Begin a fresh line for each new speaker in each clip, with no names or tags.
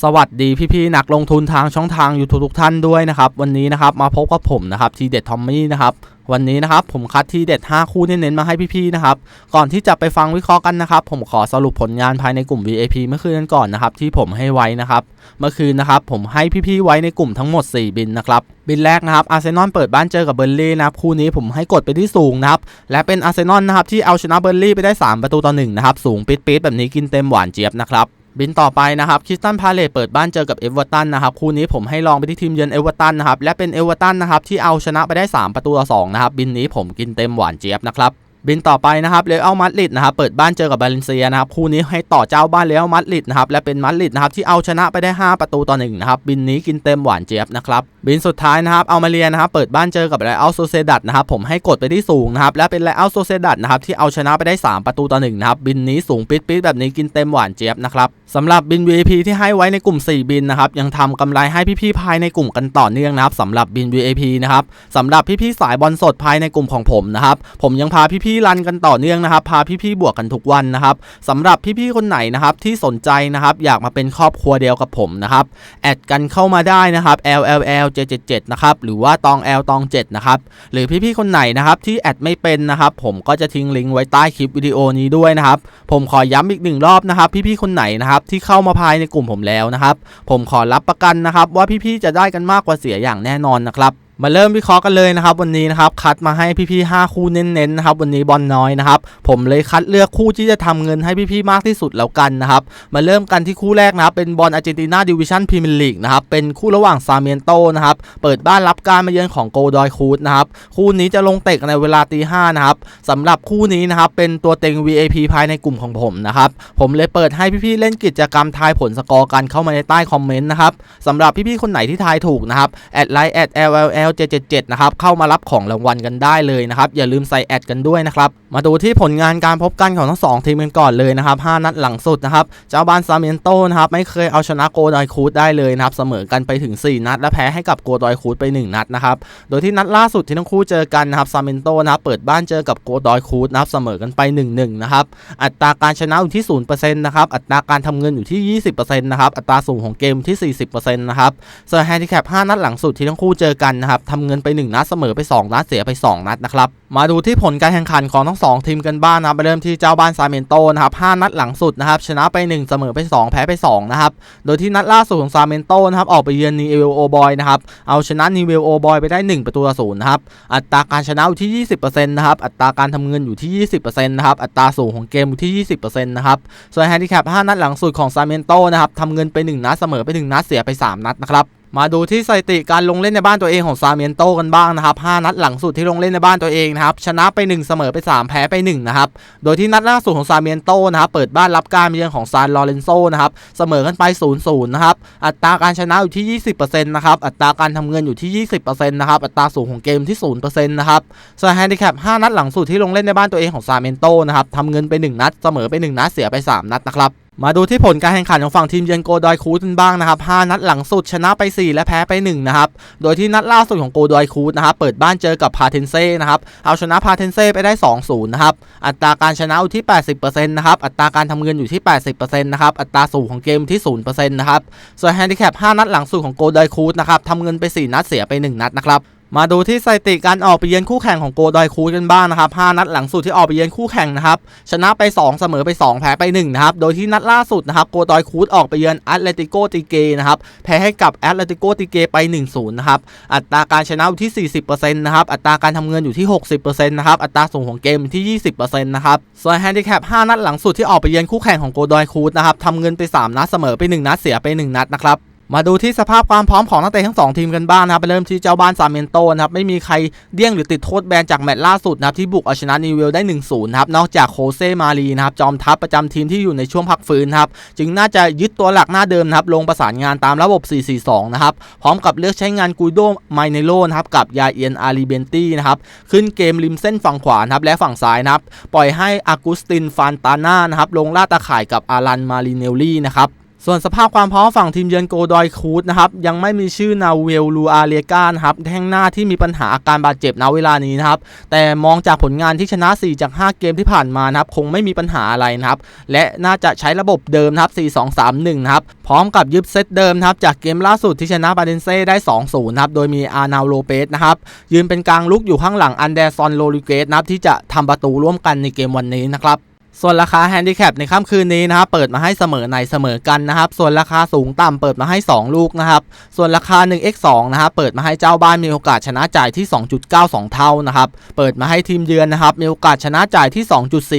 สวัสดีพี่ๆนักลงทุนทางช่องทาง YouTube ทุกท่านด้วยนะครับ วันนี้นะครับมาพบกับผมนะครับทีเด็ดทอมมี่นะครับวันนี้นะครับผมคัดทีเด็ด 5 คู่เน้นๆมาให้พี่ๆนะครับก่อนที่จะไปฟังวิเคราะห์กันนะครับผมขอสรุปผลงานภายในกลุ่ม VIP เมื่อคืนกันก่อนนะครับที่ผมให้ไว้นะครับเมื่อคืนนะครับผมให้พี่ๆไว้ในกลุ่มทั้งหมด 4 บินนะครับบินแรกนะครับอาร์เซนอลเปิดบ้านเจอกับเบอร์ลี่นะครับคู่นี้ผมให้กดไปที่สูงนะครับและเป็นอาร์เซนอลนะครับที่เอาชนะเบอร์ลี่ไปได้ 3 ประตูต่อ1นะครับสูงปิดๆแบบนี้กินเต็มหวานเจี๊ยบนะครับ บินต่อไปนะครับคริสตันพาเลตเปิดบ้านเจอกับเอเวอร์ตันนะครับคู่นี้ผมให้ลองไปที่ทีมเยือนเอเวอร์ตันนะครับและเป็นเอเวอร์ตันนะครับที่เอาชนะไปได้ 3 ประตูต่อ2นะครับบินนี้ผมกินเต็มหวานเจี๊ยบนะครับบินต่อไปนะครับเรอัลมาดริดนะครับเปิดบ้านเจอกับบาเลนเซียนะครับคู่นี้ให้ต่อเจ้าบ้านเรอัลมาดริดนะครับและเป็นมาดริดนะครับที่เอาชนะไปได้ 5 ประตูต่อ1นะครับบินนี้กินเต็มหวานเจี๊ยบนะครับบินสุดท้ายนะครับเอามาเรียนะครับเปิดบ้านเจอกับไรอัลโซเซดัตนะครับผมให้กดไปที่สูงนะครับและเป็นไรอัลโซเซดัตนะครับที่เอาชนะไปได้ 3 ประตูต่อ1นะครับบินนี้สูงปิดปิดแบบนี้กินเต็มหวานเจี๊ยบนะครับ สำหรับบิน VIP ที่ให้ไว้ในกลุ่ม 4 บินนะครับยังทำกำไรให้พี่ๆภายในกลุ่มกันต่อเนื่องนะครับสำหรับบิน VIP นะครับสำหรับพี่ๆสายบอลสดภายในกลุ่มของผมนะครับผมยังพาพี่ๆรันกันต่อเนื่องนะครับพาพี่ๆบวกกันทุกวันนะครับสำหรับพี่ๆคนไหนนะครับที่สนใจนะครับอยากมาเป็นครอบครัวเดียวกับผมนะครับแอดกันเข้ามาได้นะครับ LLL 777นะครับหรือว่าตอง L ตอง7นะครับหรือพี่ๆคนไหนนะครับที่แอดไม่เป็นนะครับผมก็จะทิ้งลิงก์ไว้ใต้คลิปวิดีโอนี้ด้วยนะครับผมขอย้ำอีกหนึ่งรอบนะครับพี่ๆคนไหนนะครับที่เข้ามาภายในกลุ่มผมแล้วนะครับ ผมขอรับประกันนะครับ ว่าพี่ๆจะได้กันมากกว่าเสียอย่างแน่นอนนะครับมาเริ่มวิเคราะห์กันเลยนะครับ วันนี้นะครับคัดมาให้พี่ๆ5คู่เน้นๆนะครับวันนี้บอลน้อยนะครับผมเลยคัดเลือกคู่ที่จะทำเงินให้พี่ๆมากที่สุดแล้วกันนะครับมาเริ่มกันที่คู่แรกนะครับเป็นบอลอาร์เจนตินาดิวิชั่นพรีเมียร์ลีกนะครับเป็นคู่ระหว่างซาเมียนโตนะครับเปิดบ้านรับการมาเยือนของโกดอยคูดนะครับคู่นี้จะลงเตะในเวลาตีห้านะครับสำหรับคู่นี้นะครับเป็นตัวเต็ง VIP ภายในกลุ่มของผมนะครับผมเลยเปิดให้พี่ๆเล่นกิจกรรมทายผลสกอร์กันเข้ามาในใต้คอมเมนต์นะครับสำหรับพี่ๆคนไหนที่ทายถูกนะครับแอดไลน์แอด LLL 777 นะครับเข้ามารับของรางวัลกันได้เลยนะครับอย่าลืมใส่แอดกันด้วยนะครับมาดูที่ผลงานการพบกันของทั้งสองทีมกันก่อนเลยนะครับ5นัดหลังสุดนะครับเจ้าบ้านซาเมนโตนะครับไม่เคยเอาชนะโกดอยคูดได้เลยนะครับเสมอกันไปถึง 4 นัด และแพ้ให้กับโกดอยคูดไป 1 นัดนะครับโดยที่นัดล่าสุดที่ทั้งคู่เจอกันนะครับซาเมนโตนะครับเปิดบ้านเจอกับโกดอยคูดนะครับเสมอกันไป 1-1 นะครับอัตราการชนะอยู่ที่0%นะครับอัตราการทำเงินอยู่ที่ 20%นะครับอัตราสูงของเกมที่ 40%นะครับส่วนแฮนดิแคป5นัดหลังสุดที่ทั้งคู่เจอกันนะครับทำเงินไป 1 นัดเสมอไป 2 นัดเสียไป 2 นัดนะครับ มาดูที่ผลการแข่งขันของทั้ง 2 ทีมกันบ้างนะครับไปเริ่มที่เจ้าบ้านซาเมนโตนะครับ5นัดหลังสุดนะครับชนะไป 1 เสมอไป 2 แพ้ไป 2 นะครับ โดยที่นัดล่าสุดของซาเมนโตนะครับออกไปเยือนนีเวลโอบอยนะครับเอาชนะนีเวลโอบอยไปได้ 1 ประตูต่อศูนย์นะครับอัตราการชนะอยู่ที่ 20%นะครับอัตราการทำเงินอยู่ที่ 20%นะครับอัตราสูงของเกมอยู่ที่ 20%นะครับส่วนแฮนดิแคป5นัดหลังสุดของซาเมนโตนะครับทำเงินไป 1 นัดเสมอไป 1 นัดเสียไป 3 นัดนะครับ มาดูที่สถิติการลงเล่นในบ้านตัวเองของซาเมียนโตกันบ้างนะครับ 5 นัดหลังสุดที่ลงเล่นในบ้านตัวเองนะครับ ชนะไป 1 เสมอไป 3 แพ้ไป 1 นะครับ โดยที่นัดล่าสุดของซาเมียนโตนะครับ เปิดบ้านรับการมาเยือนของซานลอเรนโซนะครับ เสมอกันไป 0-0 นะครับ อัตราการชนะอยู่ที่ 20%นะครับ อัตราการทำเงินอยู่ที่ 20%นะครับ อัตราสูงของเกมที่ 0%นะครับส่วนแฮนดิแคป5นัดหลังสุดที่ลงเล่นในบ้านตัวเองของซาเมียนโตนะครับทำเงินไป 1 นัด เสมอไป 1 นัด เสียไป 3 นัดนะครับมาดูที่ผลการแข่งขันของฝั่งทีมเยือนโกดอยคูดกันบ้างนะครับ 5 นัดหลังสุดชนะไป 4 และแพ้ไป 1 นะครับ โดยที่นัดล่าสุดของโกดอยคูดนะครับ เปิดบ้านเจอกับพาเทนเซ่นะครับ เอาชนะพาเทนเซ่ไปได้ 2-0 นะครับ อัตราการชนะอยู่ที่ 80%นะครับ อัตราการทำเงินอยู่ที่ 80%นะครับ อัตราสูงของเกมที่ 0%นะครับ ส่วนแฮนดิแคป 5 นัดหลังสุดของโกดอยคูดนะครับทำเงินไป 4 นัดเสียไป 1 นัดนะครับ มาดูที่สถิติการออกไปเยือนคู่แข่งของโกดอยคูดกันบ้างนะครับ 5 นัดหลังสุดที่ออกไปเยือนคู่แข่งนะครับ ชนะไป 2 เสมอไป 2 แพ้ไป1นะครับ โดยที่นัดล่าสุดนะครับ โกดอยคูดออกไปเยือนแอตเลติโกติเกนะครับ แพ้ให้กับแอตเลติโกติเกไป 1-0 นะครับ อัตราการชนะอยู่ที่ 40%นะครับ อัตราการทำเงินอยู่ที่ 60%นะครับ อัตราส่งของเกมที่ 20%นะครับ ส่วนแฮนดิแคป 5 นัดหลังสุดที่ออกไปเยือนคู่แข่งของโกดอยคูดนะครับทำเงินไป 3 นัดเสมอไป 1 นัดเสียไป 1 นัดนะครับ มาดูที่สภาพความพร้อมของนักเตะทั้ง2ทีมกันบ้างนะครับไปเริ่มที่เจ้าบ้านซาเมนโตนะครับไม่มีใครเดี้ยงหรือติดโทษแบนจากแมตช์ล่าสุดนะครับที่บุกเอาชนะนิวเวลได้1-0นะครับนอกจากโคเซมารีนะครับจอมทัพประจำทีมที่อยู่ในช่วงพักฟื้นครับจึงน่าจะยึดตัวหลักหน้าเดิมนะครับลงประสานงานตามระบบ 4-4-2 นะครับพร้อมกับเลือกใช้งานกุยโดไมเนโลนะครับกับยาเอียนอารีเบนตี้นะครับขึ้นเกมริมเส้นฝั่งขวานะครับและฝั่งซ้ายนะครับปล่อยให้อากุสตินฟานตาน่านะครับลงล่าตาข่ายกับอารันมาริเนลลี่นะครับ ส่วนสภาพความพร้อมฝั่งทีมเยือนโกดอยคูดนะครับยังไม่มีชื่อนาเวลลูอาเลกานะครับแท่งหน้าที่มีปัญหาอาการบาดเจ็บณเวลานี้นะครับแต่มองจากผลงานที่ชนะ 4 จาก 5 เกมที่ผ่านมานะครับคงไม่มีปัญหาอะไรนะครับและน่าจะใช้ระบบเดิมนะครับ 4-2-3-1 นะครับพร้อมกับยึดเซตเดิมนะครับจากเกมล่าสุดที่ชนะบาเดนเซ่ได้ 2-0 นะครับโดยมีอาร์นาโลเปสนะครับยืนเป็นกลางลุกอยู่ข้างหลังอันเดรซอนโลลิเกสนะครับที่จะทำประตูร่วมกันในเกมวันนี้นะครับ ส่วนราคาแฮนดิแคปในค่ำคืนนี้นะครับเปิดมาให้เสมอในเสมอกันนะครับ ส่วนราคาสูงต่ำเปิดมาให้ 2 ลูกนะครับ ส่วนราคา 1x2 นะครับเปิดมาให้เจ้าบ้านมีโอกาสชนะจ่ายที่ 2.92 เท่านะครับ เปิดมาให้ทีมเยือนนะครับมีโอกาสชนะจ่ายที่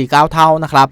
2.49 เท่านะครับ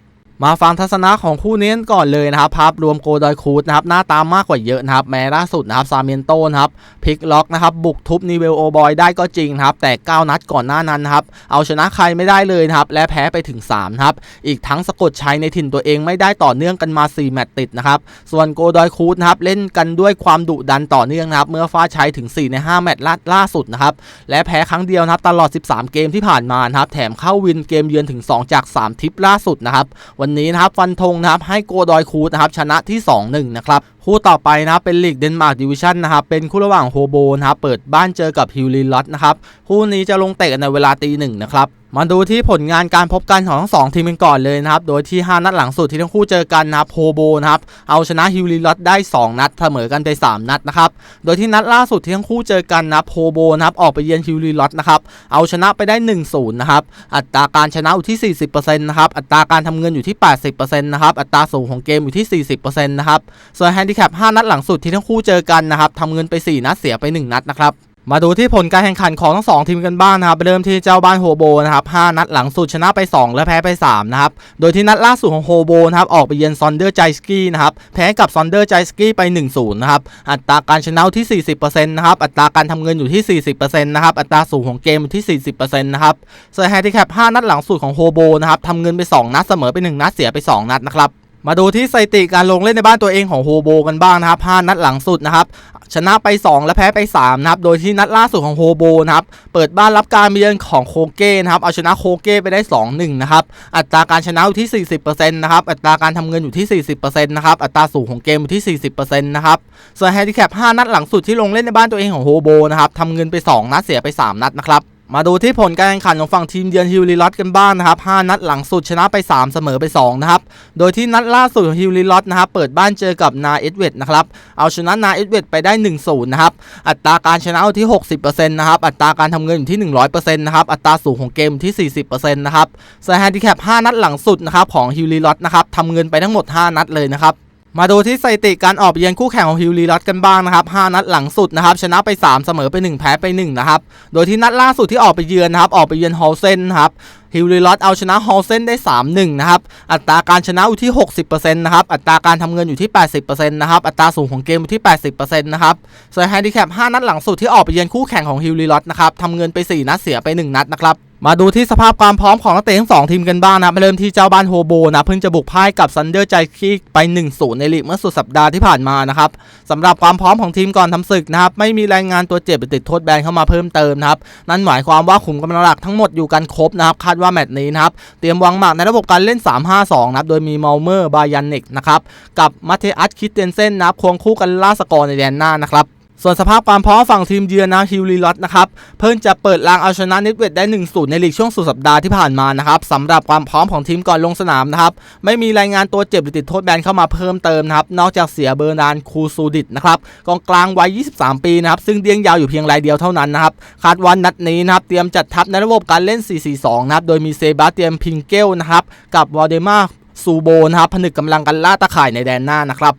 มาฟังทัศนะของคู่นี้ก่อนเลยนะครับภาพรวมโกดอยคูดนะครับหน้าตามมากกว่าเยอะนะครับแม้ล่าสุดนะครับซาเมนโตนะครับพลิกล็อกนะครับบุกทุบนิเวลโอบอยได้ก็จริงนะครับแต่ 9 นัดก่อนหน้านั้นนะครับเอาชนะใครไม่ได้เลยนะครับและแพ้ไปถึง3นะครับอีกทั้งสะกดชัยในถิ่นตัวเองไม่ได้ต่อเนื่องกันมา 4 แมตช์ติดนะครับส่วนโกดอยคูดนะครับเล่นกันด้วยความดุดันต่อเนื่องนะครับเมื่อฟาดชัยถึง 4 ใน 5 แมตช์ล่าล่าสุดนะครับและแพ้ครั้งเดียวนะครับตลอด 13 เกมที่ผ่านมานะครับแถมเข้าวินเกมเยือนถึง 2 จาก 3 ทิปล่าสุดนะครับวันนี้นะครับฟันธงนะครับให้โกดอยคูดนะครับชนะที่ 2-1 นะครับคู่ต่อไปนะครับเป็นลีกเดนมาร์กดิวิชั่นนะครับเป็นคู่ระหว่างโฮโบนะครับเปิดบ้านเจอกับฮิวลีลอตนะครับคู่นี้จะลงเตะในเวลาตีหนึ่งนะครับ มาดูที่ผลงานการพบกันของทั้งสองทีมกันก่อนเลยนะครับ โดยที่ 5 นัดหลังสุดที่ทั้งคู่เจอกันนะครับโฮโบนะครับเอาชนะฮิวลิลอตได้ 2 นัดเสมอกันไป 3 นัดนะครับ โดยที่นัดล่าสุดที่ทั้งคู่เจอกันนะครับโฮโบนะครับออกไปเยือนฮิวลิลอตนะครับเอาชนะไปได้ 1-0 นะครับอัตราการชนะอยู่ที่ 40%นะครับอัตราการทำเงินอยู่ที่ 80%นะครับอัตราสูงของเกมอยู่ที่ 40%นะครับส่วนแฮนดิแคป 5 นัดหลังสุดที่ทั้งคู่เจอกันนะครับทำเงินไป 4 นัดเสียไป 1 นัดนะครับ มาดูที่ผลการแข่งขันของทั้งสองทีมกันบ้างนะครับเริ่มที่เจ้าบ้านโฮโบนะครับ5นัดหลังสุดชนะไป 2 และแพ้ไป3นะครับโดยที่นัดล่าสุดของโฮโบนะครับออกไปเยือนซอนเดอร์ไจสกี้นะครับแพ้กับซอนเดอร์ไจสกี้ไป1-0นะครับอัตราการชนะที่ 40%นะครับอัตราการทำเงินอยู่ที่ 40%นะครับอัตราสูงของเกมอยู่ที่ 40%นะครับส่วนแฮนดิแคป5นัดหลังสุดของโฮโบนะครับทำเงินไป 2 นัดเสมอไป 1 นัดเสียไป 2 นัดนะครับ มาดูที่สถิติการลงเล่นในบ้านตัวเองของโฮโบกันบ้างนะครับ 5 นัดหลังสุดนะครับ ชนะไป 2 และแพ้ไป 3 นะครับ โดยที่นัดล่าสุดของโฮโบนะครับ เปิดบ้านรับการมาเยือนของโคเก้นะครับ เอาชนะโคเก้ไปได้ 2-1 นะครับ อัตราการชนะอยู่ที่ 40%นะครับ อัตราการทำเงินอยู่ที่ 40%นะครับ อัตราสูงของเกมอยู่ที่ 40%นะครับ ส่วนแฮนดิแคป 5 นัดหลังสุดที่ลงเล่นในบ้านตัวเองของโฮโบนะครับทำเงินไป 2 นัดเสียไป 3 นัดนะครับ มาดูที่ผลการแข่งขันของฝั่งทีมเยือนฮิวลิลอตกันบ้างนะครับ 5 นัดหลังสุดชนะไป 3 เสมอไป 2 นะครับ โดยที่นัดล่าสุดของฮิวลิลอตนะครับ เปิดบ้านเจอกับนาเอสเวดนะครับ เอาชนะนาเอสเวดไปได้ 1-0 นะครับ อัตราการชนะอยู่ที่ 60%นะครับ อัตราการทำเงินอยู่ที่ 100%นะครับ อัตราสูงของเกมที่ 40%นะครับสแฮนดิแคป 5 นัดหลังสุดนะครับของฮิวลิลอตนะครับทำเงินไปทั้งหมด 5 นัดเลยนะครับ มาดูที่สถิติการออกเยือนคู่แข่งของฮิวลีรัตกันบ้างนะครับ 5 นัดหลังสุดนะครับ ชนะไป 3 เสมอไป 1 แพ้ไป 1 นะครับ โดยที่นัดล่าสุดที่ออกไปเยือนนะครับ ออกไปเยือนฮอลเซนนะครับฮิวลีรัตเอาชนะฮอลเซนได้ 3-1 นะครับ อัตราการชนะอยู่ที่ 60%นะครับ อัตราการทำเงินอยู่ที่ 80%นะครับ อัตราสูงของเกมอยู่ที่ 80%นะครับส่วนแฮนดิแคป 5 นัดหลังสุดที่ออกไปเยือนคู่แข่งของฮิวลีรัตนะครับทำเงินไป 4 นัดเสียไป 1 นัดนะครับ มาดูที่สภาพความพร้อมของนักเตะทั้งสองทีมกันบ้างนะเริ่มที่เจ้าบ้านโฮโบนะเพิ่งจะบุกพ่ายกับซันเดอร์ใจคีกไป 1-0 ในลีกเมื่อสุดสัปดาห์ที่ผ่านมานะครับสำหรับความพร้อมของทีมก่อนทำศึกนะครับไม่มีรายงานตัวเจ็บติดโทษแบนเข้ามาเพิ่มเติมนะครับนั่นหมายความว่าขุมกำลังหลักทั้งหมดอยู่กันครบนะครับคาดว่าแมตช์นี้นะครับเตรียมวางหมากในระบบการเล่น 3-5-2 นะครับโดยมีเมลเมอร์บายันเนกนะครับกับมาเทอัสคิดเตนเซนนะครับควงคู่กันล่าสกอร์ในแดนหน้านะครับ ส่วนสภาพความพร้อมฝั่งทีมเยือนนะฮิวลีลอตนะครับเพิ่งจะเปิดรางเอาชนะนิตเวดได้1 0ในลีกช่วงสุดสัปดาห์ที่ผ่านมานะครับสำหรับความพร้อมของทีมก่อนลงสนามนะครับไม่มีรายงานตัวเจ็บหรือติดโทษแบนเข้ามาเพิ่มเติมนะครับนอกจากเสียเบอร์นานคูซูดิตนะครับกองกลางวัย 23 ปีนะครับซึ่งเดียงยาวอยู่เพียงรายเดียวเท่านั้นนะครับคาดวันนัดนี้นะครับเตรียมจัดทัพในระบบการเล่น 4-4-2 นะครับโดยมีเซบาสเตียนพิงเกลนะครับกับวอเดมาซูโบนะครับผนึกกำลังกันล่าตะข่ายในแดนหน้านะครับ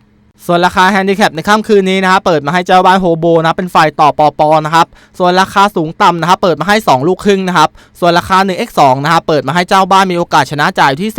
ส่วนราคาแฮนดิแคปในค่ำคืนนี้นะครับเปิดมาให้เจ้าบ้านโฮโบนะเป็นฝ่ายต่อปอปอนะครับส่วนราคาสูงต่ำนะครับเปิดมาให้ 2 ลูกครึ่งนะครับส่วนราคา 1x2 นะครับเปิดมาให้เจ้าบ้านมีโอกาสชนะจ่ายอยู่ที่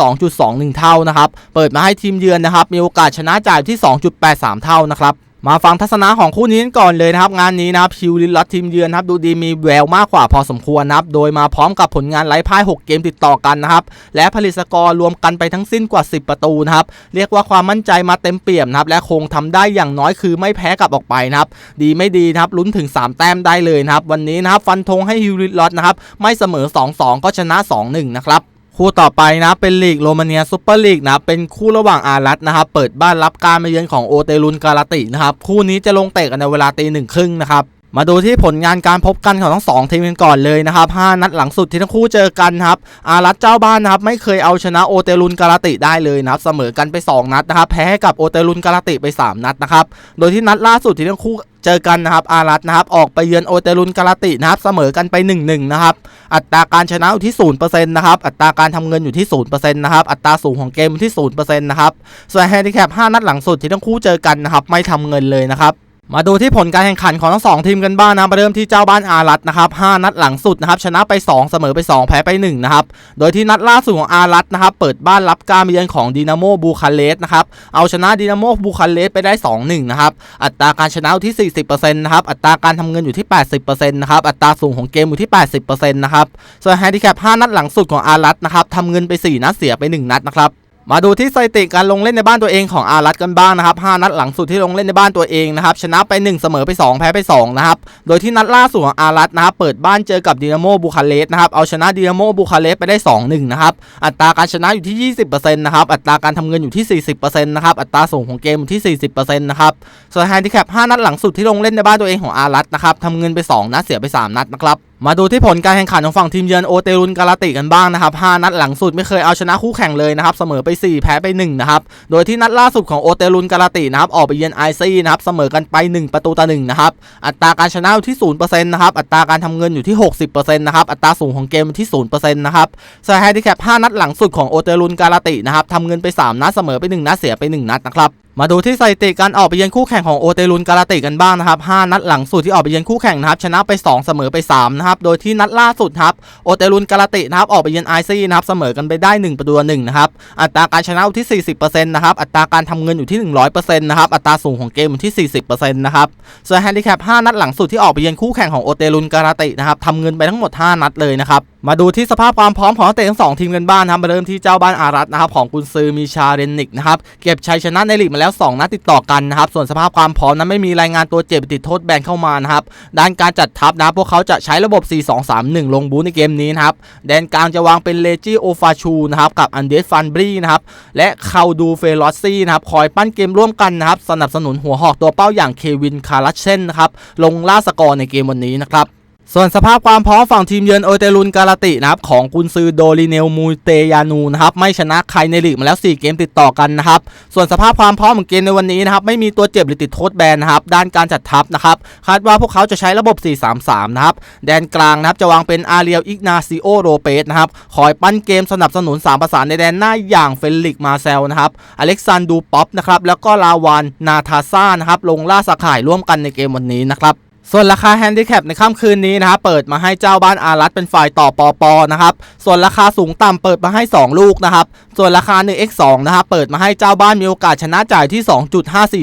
2.21 เท่านะครับเปิดมาให้ทีมเยือนนะครับมีโอกาสชนะจ่ายอยู่ที่ 2.83 เท่านะครับ มาฟังทัศนะของคู่นี้กันก่อนเลยนะครับ งานนี้นะครับฮิวลิลอตทีมเยือนครับดูดีมีแววมากกว่าพอสมควรนะครับ โดยมาพร้อมกับผลงานไร้พ่าย 6 เกมติดต่อกันนะครับ และผลิตสกอร์รวมกันไปทั้งสิ้นกว่า 10 ประตูนะครับ เรียกว่าความมั่นใจมาเต็มเปี่ยมนะครับ และคงทำได้อย่างน้อยคือไม่แพ้กับออกไปนะครับ ดีไม่ดีนะครับลุ้นถึง 3 แต้มได้เลยนะครับ วันนี้นะครับฟันธงให้ฮิวลิลอตนะครับไม่เสมอ 2-2 ก็ชนะ 2-1 นะครับ คู่ต่อไปนะเป็นลีกโรมาเนียซูเปอร์ลีกนะเป็นคู่ระหว่างอารัตนะครับเปิดบ้านรับการมาเยือนของโอเตรุนการาตินะครับคู่นี้จะลงเตะกันในเวลาตีหนึ่งครึ่งนะครับมาดูที่ผลงานการพบกันของทั้งสองทีมกันก่อนเลยนะครับ 5 นัดหลังสุดที่ทั้งคู่เจอกันครับ อารัตเจ้าบ้านนะครับไม่เคยเอาชนะโอเตรุนการาติได้เลยนะครับ เสมอกันไป 2 นัดนะครับ แพ้ให้กับโอเตรุนการาติไป 3 นัดนะครับ โดยที่นัดล่าสุดที่ทั้งคู่ เจอกันนะครับอารัตนะครับออกไปเยือนโอเตรุนกาลาตินะครับเสมอกันไป 1-1 นะครับอัตราการชนะอยู่ที่0%นะครับอัตราการทำเงินอยู่ที่0%นะครับอัตราสูงของเกมที่0%นะครับส่วนแฮนดิแคป5นัดหลังสุดที่ทั้งคู่เจอกันนะครับไม่ทำเงินเลยนะครับ มาดูที่ผลการแข่งขันของทั้งสองทีมกันบ้างนะมาเริ่มที่เจ้าบ้านอารัตนะครับ5นัดหลังสุดนะครับชนะไป 2 เสมอไป 2 แพ้ไป1นะครับโดยที่นัดล่าสุดของอารัตนะครับเปิดบ้านรับการเยือนของดินาโมบูคาเรสนะครับเอาชนะดินาโมบูคาเรสไปได้ 2-1นะครับอัตราการชนะอยู่ที่ 40%นะครับอัตราการทำเงินอยู่ที่ 80%นะครับอัตราสูงของเกมอยู่ที่ 80%นะครับส่วนแฮนดิแคป5นัดหลังสุดของอารัตนะครับทำเงินไป 4 นัดเสียไป 1 นัดนะครับ มาดูที่สถิติการลงเล่นในบ้านตัวเองของอารัตกันบ้างนะครับ 5 นัดหลังสุดที่ลงเล่นในบ้านตัวเองนะครับ ชนะไป 1 เสมอไป 2 แพ้ไป 2 นะครับ โดยที่นัดล่าสุดของอารัตนะครับ เปิดบ้านเจอกับดินาโมบูคาเรส์นะครับ เอาชนะดินาโมบูคาเรส์ไปได้ 2-1 นะครับ อัตราการชนะอยู่ที่ 20%นะครับ อัตราการทำเงินอยู่ที่ 40%นะครับ อัตราส่งของเกมอยู่ที่ 40%นะครับส่วนแฮนดิแคป 5 นัดหลังสุดที่ลงเล่นในบ้านตัวเองของอารัตนะครับทำเงินไป 2 นัด เสียไป 3 นัดนะครับ มาดูที่ผลการแข่งขันของฝั่งทีมเยือนโอเตรุนการาติกันบ้างนะครับ5นัดหลังสุดไม่เคยเอาชนะคู่แข่งเลยนะครับเสมอไป 4 แพ้ไป1นะครับ โดยที่นัดล่าสุดของโอเตรุนการาตินะครับออกไปเยือนไอซี่นะครับเสมอกันไป 1 ประตูต่อ1นะครับ อัตราการชนะอยู่ที่0%นะครับอัตราการทำเงินอยู่ที่ 60%นะครับอัตราสูงของเกมที่0%นะครับสายแฮนดิแคป5นัดหลังสุดของโอเตรุนการาตินะครับทำเงินไป 3 นัดเสมอไป 1 นัดเสียไป 1 นัดนะครับ มาดูที่สถิติการออกไปเยือนคู่แข่งของโอเตรุนการาติกันบ้างนะครับ 5 นัดหลังสุดที่ออกไปเยือนคู่แข่งนะครับชนะไป 2 เสมอไป3นะครับ โดยที่นัดล่าสุดครับโอเตรุนการาตินะครับออกไปเยือนไอซี่นะครับเสมอกันไปได้ 1 ประตูต่อ1นะครับ อัตราการชนะอยู่ที่ 40%นะครับ อัตราการทำเงินอยู่ที่ 100%นะครับ อัตราสูงของเกมอยู่ที่ 40%นะครับ ส่วนแฮนดิแคป 5 นัดหลังสุดที่ออกไปเยือนคู่แข่งของโอเตรุนการาตินะครับทำเงินไปทั้งหมด 5 นัดเลยนะครับ มาดูที่สภาพความพร้อมของนักเตะทั้งสองทีมกันบ้างนะครับมาเริ่มที่เจ้าบ้านอารัตนะครับของกุนซือมีชาเรนนิกนะครับเก็บชัยชนะในลีกมาแล้ว 2 นัดติดต่อกันนะครับ ส่วนสภาพความพร้อมนั้นไม่มีรายงานตัวเจ็บติดโทษแบนเข้ามานะครับ ด้านการจัดทัพนะ พวกเขาจะใช้ระบบ 4-2-3-1 ลงบูธในเกมนี้นะครับ แดนกลางจะวางเป็นเลจิโอฟาชูนะครับ กับอันเดสฟันบรีนะครับ และคาดูเฟลอสซี่นะครับ คอยปั้นเกมร่วมกันนะครับ สนับสนุนหัวหอกตัวเป้าอย่างเควินคาร์ลัชเชนนะครับ ลงล่าสกอร์ในเกมวันนี้นะครับ ส่วนสภาพความพร้อมฝั่งทีมเยือนโอเตรุนการาตินะครับของกุนซือโดริเนลมูเตยานูนะครับไม่ชนะใครในลีกมาแล้ว 4 เกมติดต่อกันนะครับส่วนสภาพความพร้อมของเกมในวันนี้นะครับไม่มีตัวเจ็บหรือติดโทษแบนนะครับด้านการจัดทัพนะครับคาดว่าพวกเขาจะใช้ระบบ 4-3-3 นะครับแดนกลางนะครับจะวางเป็นอาเรียลอิกนาซิโอโรเปสนะครับคอยปั้นเกมสนับสนุน 3 ประสานในแดนหน้าอย่างเฟลิกมาเซลนะครับอเล็กซานดูป๊อปนะครับแล้วก็ลาวานนาทาซ่านะครับลงล่าสข่ายร่วมกันในเกมวันนี้นะครับ ส่วนราคาแฮนดิแคปในค่ำคืนนี้นะครับเปิดมาให้เจ้าบ้านอารัตเป็นฝ่ายต่อปอปอนะครับส่วนราคาสูงต่ำเปิดมาให้ 2 ลูกนะครับส่วนราคา 1x2 นะครับเปิดมาให้เจ้าบ้านมีโอกาสชนะจ่ายที่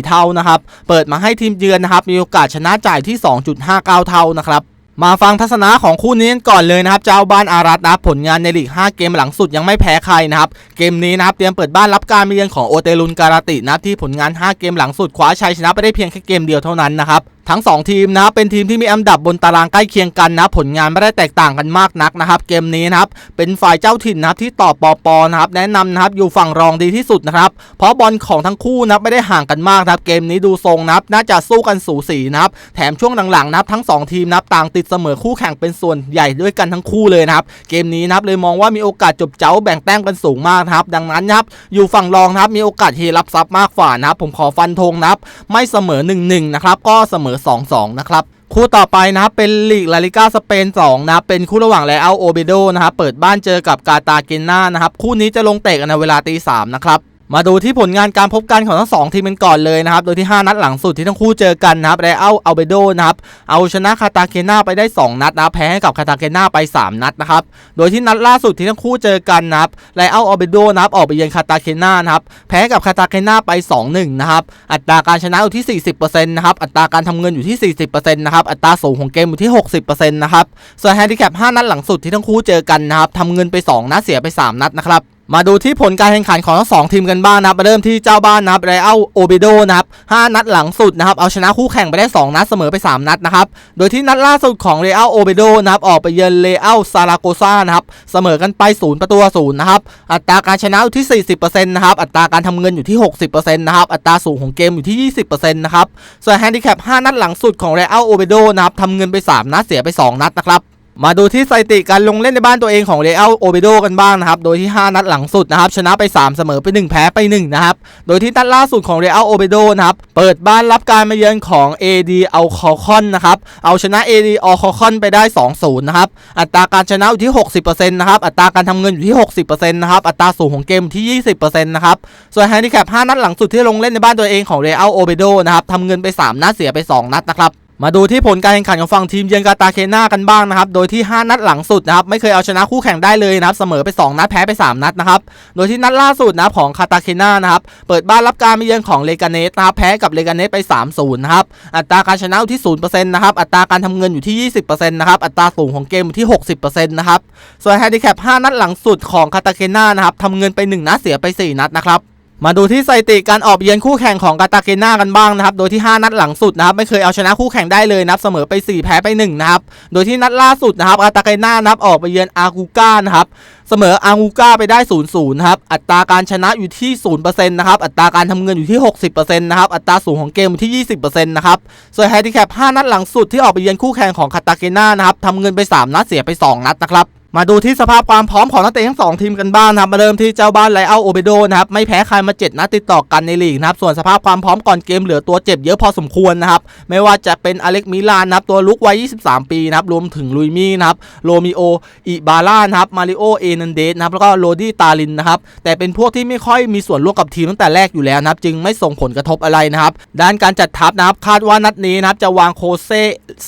2.54 เท่านะครับเปิดมาให้ทีมเยือนนะครับมีโอกาสชนะจ่ายที่ 2.59 เท่านะครับมาฟังทัศนะของคู่นี้กันก่อนเลยนะครับเจ้าบ้านอารัตนะครับผลงานในลีก 5 เกมหลังสุดยังไม่แพ้ใครนะครับเกมนี้นะครับเตรียมเปิดบ้านรับการมาเยือนของโอเตรุนการาตินะครับที่ผลงาน 5 เกมหลังสุดคว้าชัยชนะไปได้เพียงแค่เกมเดียวเท่านั้นนะครับทั้ง 2 ทีมนะครับเป็นทีมที่มีอันดับบนตารางใกล้เคียงกันนะผลงานไม่ได้แตกต่างกันมากนักนะครับเกมนี้นะครับเป็นฝ่ายเจ้าถิ่นนะครับที่ต่อปอปอนะครับแนะนำนะครับอยู่ฝั่งรองดีที่สุดนะครับเพราะบอลของทั้งคู่นะไม่ได้ห่างกันมากนะครับเกมนี้ดูทรงนะครับน่าจะสู้กันสูสีนะครับแถมช่วงหลังๆนะครับทั้ง 2 ทีมนะครับต่างติดเสมอคู่แข่งเป็นส่วนใหญ่ด้วยกันทั้งคู่เลยนะครับเกมนี้นะครับเลยมองว่ามีโอกาสจบเจ้าแบ่งแต้มกันสูงมากนะครับดังนั้นนะครับอยู่ฝั่งรองนะครับมีโอกาสเฮรับซับมากฝ่านะครับผมขอฟันธงนะครับไม่เสมอ1-1นะครับก็เสมอ2-2 นะครับ คู่ต่อไปนะครับเป็นลีกลาลิก้าสเปน2นะครับเป็นคู่ระหว่างแลอาโอเบโดนะครับเปิดบ้านเจอกับกาตาเกน่านะครับคู่นี้จะลงเตะกันในเวลาตีสามนะครับ มาดูที่ผลงานการพบกันของทั้งสองทีมกันก่อนเลยนะครับ โดยที่ 5 นัดหลังสุดที่ทั้งคู่เจอกันนะครับไลอาโอเบโดนะครับ เอาชนะคาตาเกน่าไปได้ 2 นัดนะแพ้ให้กับคาตาเกน่าไป 3 นัดนะครับ โดยที่นัดล่าสุดที่ทั้งคู่เจอกันนะครับไลอาโอเบโดนะครับออกไปเยือนคาตาเกน่านะครับ แพ้กับคาตาเกน่าไป 2-1 นะครับ อัตราการชนะอยู่ที่ 40%นะครับ อัตราการทำเงินอยู่ที่ 40%นะครับ อัตราสูงของเกมอยู่ที่ 60%นะครับ ส่วนแฮนดิแคป 5 นัดหลังสุดที่ทั้งคู่เจอกันนะครับทำเงินไป 2 นัดเสียไป 3 นัดนะครับ มาดูที่ผลการแข่งขันของทั้งสองทีมกันบ้างนะครับเริ่มที่เจ้าบ้านนะครับไรอัลโอเบโดนะครับ5นัดหลังสุดนะครับเอาชนะคู่แข่งไปได้ 2 นัดเสมอไป 3 นัดนะครับโดยที่นัดล่าสุดของเรอัลโอเบโดนะครับออกไปเยือนเรอัลซาราโกซานะครับเสมอกันไป 0 ประตูศูนย์นะครับอัตราการชนะอยู่ที่ 40%นะครับอัตราการทำเงินอยู่ที่ 60%นะครับอัตราสูงของเกมอยู่ที่ 20%นะครับส่วนแฮนดิแคป5นัดหลังสุดของเรอัลโอเบโดนะครับทำเงินไป 3 นัดเสียไป 2 นัดนะครับ มาดูที่สถิติการลงเล่นในบ้านตัวเองของเรอัลโอเบโดกันบ้างนะครับ โดยที่ 5 นัดหลังสุดนะครับ ชนะไป 3 เสมอไป 1 แพ้ไป 1 นะครับ โดยที่นัดล่าสุดของเรอัลโอเบโดนะครับ เปิดบ้านรับการมาเยือนของ AD เอาคอคอนนะครับ เอาชนะ AD เอาคอคอนไปได้ 2-0 นะครับ อัตราการชนะอยู่ที่ 60%นะครับ อัตราการทำเงินอยู่ที่ 60%นะครับ อัตราสูงของเกมอยู่ที่ 20%นะครับ ส่วนแฮนดิแคป 5 นัดหลังสุดที่ลงเล่นในบ้านตัวเองของเรอัลโอเบโดนะครับทำเงินไป 3 นัดเสียไป 2 นัดนะครับ มาดูที่ผลการแข่งขันของฝั่งทีมเยือนกาตาเคนากันบ้างนะครับ โดยที่ 5 นัดหลังสุดนะครับ ไม่เคยเอาชนะคู่แข่งได้เลยนะครับ เสมอไป 2 นัดแพ้ไป 3 นัดนะครับ โดยที่นัดล่าสุดนะครับของคาตาเคนานะครับ เปิดบ้านรับการมาเยือนของเลกาเนสนะครับ แพ้กับเลกาเนสไป 3-0 นะครับ อัตราการชนะอยู่ที่ 0%นะครับ อัตราการทำเงินอยู่ที่ 20%นะครับ อัตราสูงของเกมอยู่ที่ 60%นะครับ ส่วนแฮนดิแคป 5 นัดหลังสุดของคาตาเคนานะครับทำเงินไป 1 นัดเสียไป 4 นัดนะครับ มาดูที่สถิติการออกเยือนคู่แข่งของกาตาเกนากันบ้างนะครับ โดยที่ 5 นัดหลังสุดนะครับไม่เคยเอาชนะคู่แข่งได้เลยนะครับเสมอไป 4 แพ้ไป1นะครับ โดยที่นัดล่าสุดนะครับกาตาเกนานะครับออกไปเยือนอากูก้านะครับเสมออากูก้าไปได้0-0นะครับ อัตราการชนะอยู่ที่0%นะครับ อัตราการทำเงินอยู่ที่ 60%นะครับ อัตราสูงของเกมอยู่ที่ 20%นะครับ ส่วนแฮนดิแคป5นัดหลังสุดที่ออกไปเยือนคู่แข่งของคาตาเกนานะครับทำเงินไป 3 นัดเสียไป 2 นัดนะครับ มาดูที่สภาพความพร้อมของนักเตะทั้งสองทีมกันบ้างนะครับมาเริ่มที่เจ้าบ้านไลอัลโอเบโดนะครับไม่แพ้ใครมา 7นัดติดต่อกันในลีกนะครับส่วนสภาพความพร้อมก่อนเกมเหลือตัวเจ็บเยอะพอสมควรนะครับไม่ว่าจะเป็นอเล็กมิลานนะครับตัวลุกวัย 23 ปีนะครับรวมถึงลุยมี่นะครับโรมิโออิบาร่านะครับมาริโอเอนันเดสนะครับแล้วก็โรดี้ตาลินนะครับแต่เป็นพวกที่ไม่ค่อยมีส่วนร่วมกับทีมตั้งแต่แรกอยู่แล้วนะครับจึงไม่ส่งผลกระทบอะไรนะครับด้านการจัดทัพนะครับคาดว่านัดนี้นะครับจะวางโคเซ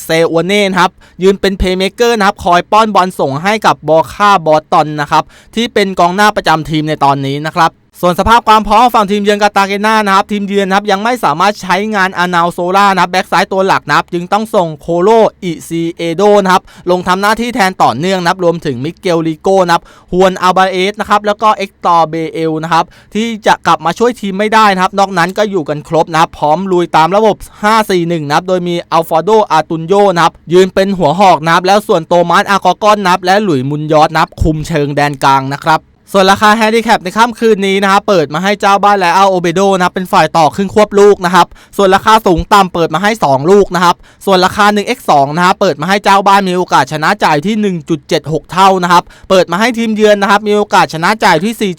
เซอวเน่นะครับยืนเป็นเพย์เมเกอร์นะครับคอยป้อนบอลส่งให้กับบอค่าบอตตอนนะครับที่เป็นกองหน้าประจำทีมในตอนนี้นะครับ ส่วนสภาพความพร้อมฝั่งทีมเยือนกาตาเกนานะครับทีมเยือนนะครับยังไม่สามารถใช้งานอานาลโซล่านะครับแบ็กซ้ายตัวหลักนะครับจึงต้องส่งโคโลอิซีเอโดนะครับลงทำหน้าที่แทนต่อเนื่องนะครับรวมถึงมิเกลลิโก้นะครับฮวนอัลบาเอสนะครับแล้วก็เอ็กตอร์เบเอลนะครับที่จะกลับมาช่วยทีมไม่ได้นะครับ นอกนั้นก็อยู่กันครบนะครับพร้อมลุยตามระบบ 5-4-1นะครับโดยมีอัลฟาโดอาตุนโยนะครับยืนเป็นหัวหอกนะครับแล้วส่วนโตมัสอากอกอนนะครับและหลุยมุนยอสนะครับคุมเชิงแดนกลางนะครับ ส่วนราคาแฮนดิแคปในค่ำคืนนี้นะครับเปิดมาให้เจ้าบ้านและอาโอเบโดนะครับเป็นฝ่ายต่อครึ่งควบลูกนะครับส่วนราคาสูงต่ำเปิดมาให้ 2 ลูกนะครับส่วนราคา 1x2 นะครับเปิดมาให้เจ้าบ้านมีโอกาสชนะจ่ายที่ 1.76 เท่านะครับเปิดมาให้ทีมเยือนนะครับมีโอกาสชนะจ่ายที่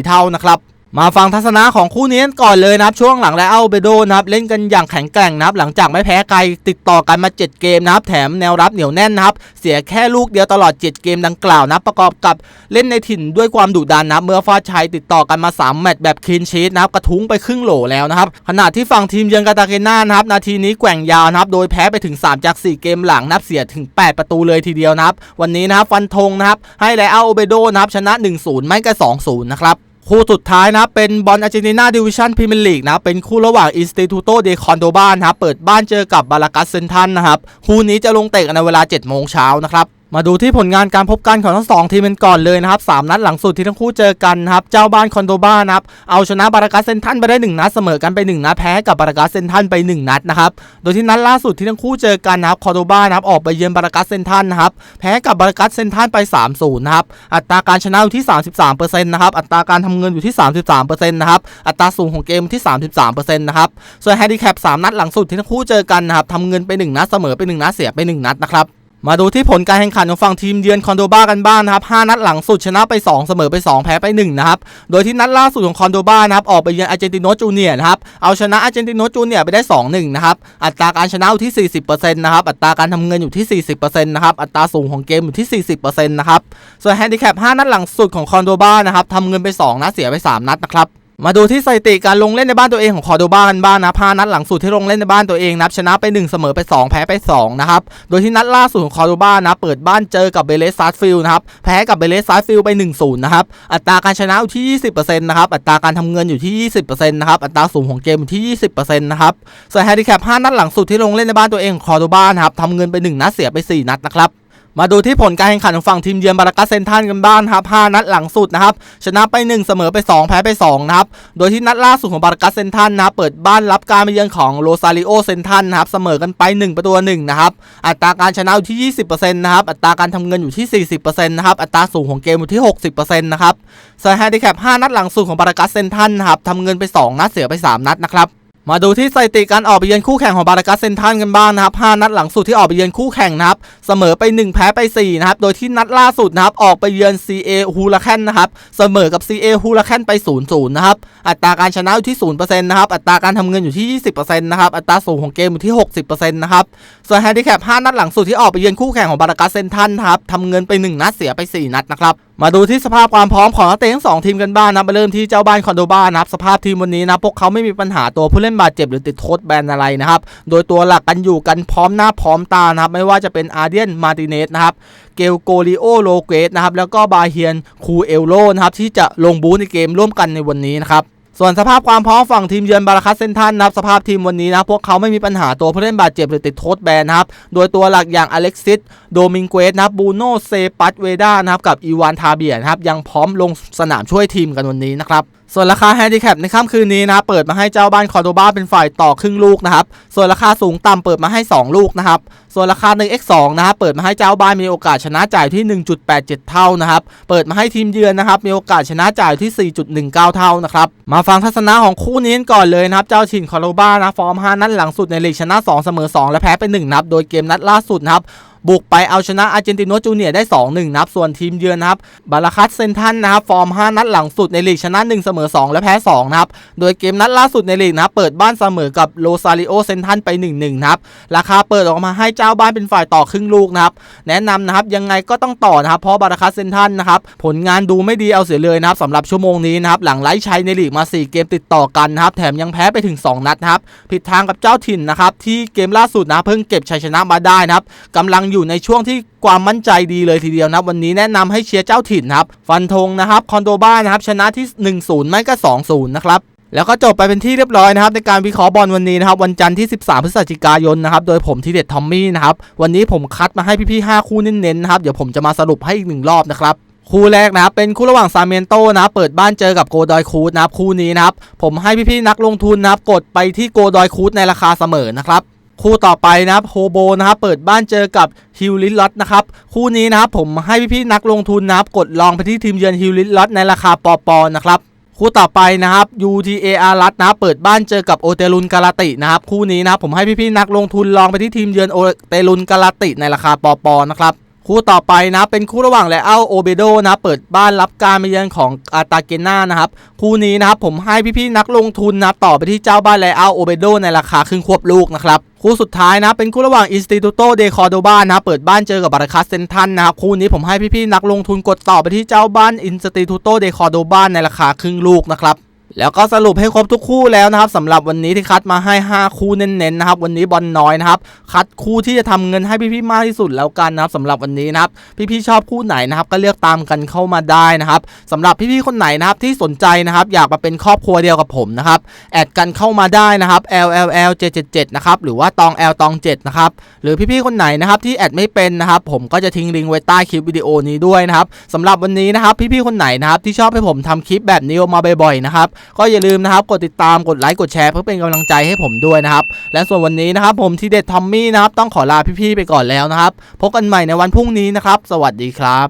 4.64 เท่านะครับ มาฟังทัศนะของคู่นี้ก่อนเลยนะครับช่วงหลังและอัลเบโดนะครับเล่นกันอย่างแข็งแกร่งนะครับหลังจากไม่แพ้ใครติดต่อกันมา 7 เกมนะครับแถมแนวรับเหนียวแน่นนะครับเสียแค่ลูกเดียวตลอด 7 เกมดังกล่าวนะครับประกอบกับเล่นในถิ่นด้วยความดุดันนะครับเมื่อฟาชัยติดต่อกันมา 3 แมตช์แบบคลีนชีตนะครับกระทุ้งไปครึ่งโหลแล้วนะครับขณะที่ฝั่งทีมเยือนกาตาเกน่านะครับนาทีนี้แกว่งยาวนะครับโดยแพ้ไปถึง 3 จาก 4 เกมหลังนับเสียถึง 8 ประตูเลยทีเดียวนะครับวันนี้นะครับฟันธงนะครับให้ไลอาโอเบโดนะครับชนะ 1-0 ไม่ก็2-0 นะครับ คู่สุดท้ายนะเป็นบอลอาร์เจนตินาดิวิชั่นพรีเมียร์ลีกนะเป็นคู่ระหว่างอินสติทูโตเดคอนโดบ้านนะครับเปิดบ้านเจอกับบาลากัสเซนทันนะครับคู่นี้จะลงเตะในเวลา7โมงเช้านะครับ มาดูที่ผลงานการพบกันของทั้งสองทีมกันก่อนเลยนะครับสามนัดหลังสุดที่ทั้งคู่เจอกันนะครับเจ้าบ้านคอนโดบ้านะครับเอาชนะบารากัสเซนทันไปได้ 1 นัดเสมอกันไป 1 นัดแพ้กับบารากัสเซนทันไป 1 นัดนะครับโดยที่นัดล่าสุดที่ทั้งคู่เจอกันนะครับคอนโดบ้านะครับออกไปเยือนบารากัสเซนทันนะครับแพ้กับบารากัสเซนทันไป 3-0นะครับอัตราการชนะอยู่ที่ 33%นะครับอัตราการทำเงินอยู่ที่ 33%นะครับอัตราสูงของเกมที่ 33%นะครับส่วนแฮนดิแคป3นัดหลังสุดที่ทั้งคู่เจอกันนะครับทำเงินไป 1 นัดเสมอไป 1 นัดเสียไป 1 นัดนะครับ มาดูที่ผลการแข่งขันของฝั่งทีมเยือนคอนโดบากันบ้างนะครับ 5 นัดหลังสุดชนะไป 2 เสมอไป 2 แพ้ไป 1 นะครับ โดยที่นัดล่าสุดของคอนโดบานะครับ ออกไปเยือนอาร์เจนติโนจูเนียนะครับ เอาชนะอาร์เจนติโนจูเนียไปได้ 2-1 นะครับ อัตราการชนะอยู่ที่ 40%นะครับ อัตราการทำเงินอยู่ที่ 40%นะครับ อัตราสูงของเกมอยู่ที่ 40%นะครับ ส่วนแฮนดิแคป 5 นัดหลังสุดของคอนโดบานะครับทำเงินไป 2 นัดเสียไป 3 นัดนะครับ มาดูที่สถิติการลงเล่นในบ้านตัวเองของคอร์โดบากันบ้างนะพานัดหลังสุดที่ลงเล่นในบ้านตัวเองนับชนะไป 1 เสมอไป 2 แพ้ไป2นะครับ โดยที่นัดล่าสุดของคอร์โดบานะเปิดบ้านเจอกับเบเลสซาร์ฟิลนะครับ แพ้กับเบเลสซาร์ฟิลไป 1-0 นะครับ อัตราการชนะอยู่ที่ 20%นะครับ อัตราการทำเงินอยู่ที่ 20%นะครับ อัตราสูงของเกมอยู่ที่ 20%นะครับ ส่วนแฮนดิแคป5นัดหลังสุดที่ลงเล่นในบ้านตัวเองของคอร์โดบานะครับทำเงินไป 1 นัดเสียไป 4 นัดนะครับ มาดูที่ผลการแข่งขันของฝั่งทีมเยือนบารากัสเซนทันกันบ้างครับ 5 นัดหลังสุดนะครับ ชนะไป 1 เสมอไป 2 แพ้ไป2นะครับ โดยที่นัดล่าสุดของบารากัสเซนทันนะครับเปิดบ้านรับการมาเยือนของโรซาริโอเซนทันนะครับเสมอกันไป 1 ประตูหนึ่งนะครับ อัตราการชนะอยู่ที่ 20%นะครับ อัตราการทำเงินอยู่ที่ 40%นะครับ อัตราสูงของเกมอยู่ที่ 60%นะครับส่วนแฮนดิแคป5นัดหลังสุดของบารากัสเซนทันนะครับทำเงินไป 2 นัดเสียไป 3 นัดนะครับ มาดูที่สถิติการออกไปเยือนคู่แข่งของบารากัสเซนทันกันบ้างนะครับ 5 นัดหลังสุดที่ออกไปเยือนคู่แข่งนะครับ เสมอไป 1 แพ้ไป 4 นะครับ โดยที่นัดล่าสุดนะครับ ออกไปเยือน CA ฮูลาแคนนะครับ เสมอกับ CA ฮูลาแคนไป 0-0 นะครับ อัตราการชนะอยู่ที่ 0%นะครับ อัตราการทำเงินอยู่ที่ 20%นะครับ อัตราสูงของเกมอยู่ที่ 60%นะครับ ส่วนแฮนดิแคป 5 นัดหลังสุดที่ออกไปเยือนคู่แข่งของบารากัสเซนทันครับทำเงินไป 1 นัดเสียไป 4 นัดนะครับ มาดูที่สภาพความพร้อมของนักเตะทั้งสองทีมกันบ้างนะมาเริ่มที่เจ้าบ้านคอนโดบ้านนะครับสภาพทีมวันนี้นะพวกเขาไม่มีปัญหาตัวผู้เล่นบาดเจ็บหรือติดโทษแบนอะไรนะครับโดยตัวหลักกันอยู่กันพร้อมหน้าพร้อมตานะครับไม่ว่าจะเป็นอาร์เดียนมาติเนสนะครับเกลโกลิโอโลเกตนะครับแล้วก็บาเฮียนคูเอลโลนะครับที่จะลงบูธในเกมร่วมกันในวันนี้นะครับ ส่วนสภาพความพร้อมฝั่งทีมเยือนบาราคัสเซนทันนะครับสภาพทีมวันนี้นะพวกเขาไม่มีปัญหาตัวผู้เล่นบาดเจ็บหรือติดโทษแบนนะครับโดยตัวหลักอย่างอเล็กซิสโดมิงเกสนะบบูโนเซปัตเวดานะครับกับอีวานทาเบียนะครับยังพร้อมลงสนามช่วยทีมกันวันนี้นะครับ ส่วนราคาแฮนดิแคปในค่ำคืนนี้นะครับเปิดมาให้เจ้าบ้านคอร์โดบาเป็นฝ่ายต่อครึ่งลูกนะครับ ส่วนราคาสูงต่ำเปิดมาให้ 2 ลูกนะครับ ส่วนราคา 1x2 นะครับเปิดมาให้เจ้าบ้านมีโอกาสชนะจ่ายที่ 1.87 เท่านะครับ เปิดมาให้ทีมเยือนนะครับมีโอกาสชนะจ่ายที่ 4.19 เท่านะครับ มาฟังทัศนะของคู่นี้ก่อนเลยนะครับ เจ้าถิ่นคอร์โดบานะฟอร์ม 5 นัดหลังสุดในลีกชนะ 2 เสมอ 2 และแพ้ไป1นัดโดยเกมนัดล่าสุดนะครับ บุกไปเอาชนะอาร์เจนติโนจูเนียได้ 2-1 นะครับ ส่วนทีมเยือนนะครับบาราคัสเซนทันนะครับ ฟอร์ม 5 นัดหลังสุดในลีกชนะ 1 เสมอ 2 และแพ้ 2 นะครับ โดยเกมนัดล่าสุดในลีกนะครับ เปิดบ้านเสมอกับโรซาริโอเซนทันไป 1-1 นะครับ ราคาเปิดออกมาให้เจ้าบ้านเป็นฝ่ายต่อครึ่งลูกนะครับ แนะนำนะครับยังไงก็ต้องต่อนะครับ เพราะบาราคัสเซนทันนะครับ ผลงานดูไม่ดีเอาเสียเลยนะครับสำหรับชั่วโมงนี้นะครับ หลังไล่ชัยในลีกมา 4 เกมติดต่อกันนะครับ แถมยังแพ้ไปถึง 2 นัดนะครับ ผิดทางกับเจ้าถิ่นนะครับที่เกมล่าสุดนะเพิ่งเก็บชัยชนะมาได้นะครับกำลังอยู่ในช่วงที่ความมั่นใจดีเลยทีเดียวนะวันนี้แนะนำให้เชียร์เจ้าถิ่นครับ ฟันธงนะครับคอนโดบ้านะครับชนะที่ 1-0 ไม่ก็ 2-0 นะครับแล้วก็จบไปเป็นที่เรียบร้อยนะครับในการวิเคราะห์บอลวันนี้นะครับวันจันทร์ที่ 13 พฤศจิกายนนะครับโดยผมทีเด็ดทอมมี่นะครับวันนี้ผมคัดมาให้พี่ๆ5คู่เน้นๆนะครับเดี๋ยวผมจะมาสรุปให้อีกหนึ่งรอบนะครับคู่แรกนะครับเป็นคู่ระหว่างซาเมนโตนะเปิดบ้านเจอกับโกดอยคูดนะครับคู่นี้นะครับผมให้พี่ๆนักลงทุนนะครับกดไปที่โกดอยคูดในราคาเสมอนะครับ คู่ต่อไปนะครับโฮโบนะครับเปิดบ้านเจอกับฮิลลิลอตนะครับคู่นี้นะครับผมให้พี่ๆนักลงทุนนะครับกดลองไปที่ทีมเยือนฮิลลิลอตในราคาปอปอนะครับคู่ต่อไปนะครับ UTAR รัตนะครับเปิดบ้านเจอกับโอเตลุนกาลาตินะครับคู่นี้นะครับผมให้พี่ๆนักลงทุนลองไปที่ทีมเยือนโอเตลุนกาลาติในราคาปอปอนะครับ คู่ต่อไปนะเป็นคู่ระหว่างแลอัลโอเบโดนะเปิดบ้านรับการมาเยือนของอาตาเกน่านะครับคู่นี้นะครับผมให้พี่ๆนักลงทุนนะต่อไปที่เจ้าบ้านแลอัลโอเบโดในราคาครึ่งควบลูกนะครับคู่สุดท้ายนะเป็นคู่ระหว่างอินสติทูโตเดคอร์โดบ้านะเปิดบ้านเจอกับบาราคัสเซนทันนะครับคู่นี้ผมให้พี่ๆนักลงทุนกดต่อไปที่เจ้าบ้านอินสติทูโตเดคอร์โดบ้านในราคาครึ่งลูกนะครับ แล้วก็สรุปให้ครบทุกคู่แล้วนะครับสำหรับวันนี้ที่คัดมาให้ 5 คู่เน้นๆนะครับวันนี้บอลน้อยนะครับคัดคู่ที่จะทำเงินให้พี่ๆมากที่สุดแล้วกันนะครับสำหรับวันนี้นะครับพี่ๆชอบคู่ไหนนะครับก็เลือกตามกันเข้ามาได้นะครับสำหรับพี่ๆคนไหนนะครับที่สนใจนะครับอยากมาเป็นครอบครัวเดียวกับผมนะครับแอดกันเข้ามาได้นะครับ LLL 777นะครับหรือว่าตอง L ตอง7นะครับหรือพี่ๆคนไหนนะครับที่แอดไม่เป็นนะครับผมก็จะทิ้งลิงก์ไว้ใต้คลิปวิดีโอนี้ด้วยนะครับสำหรับวันนี้นะครับพี่ๆคนไหนนะครับที่ชอบให้ผมทำคลิปแบบนี้ออกมาบ่อยๆนะครับก็อย่าลืมนะครับกดติดตามกดไลค์กดแชร์เพื่อเป็นกำลังใจให้ผมด้วยนะครับและส่วนวันนี้นะครับผมทีเด็ดทอมมี่นะครับต้องขอลาพี่ๆไปก่อนแล้วนะครับพบกันใหม่ในวันพรุ่งนี้นะครับ สวัสดีครับ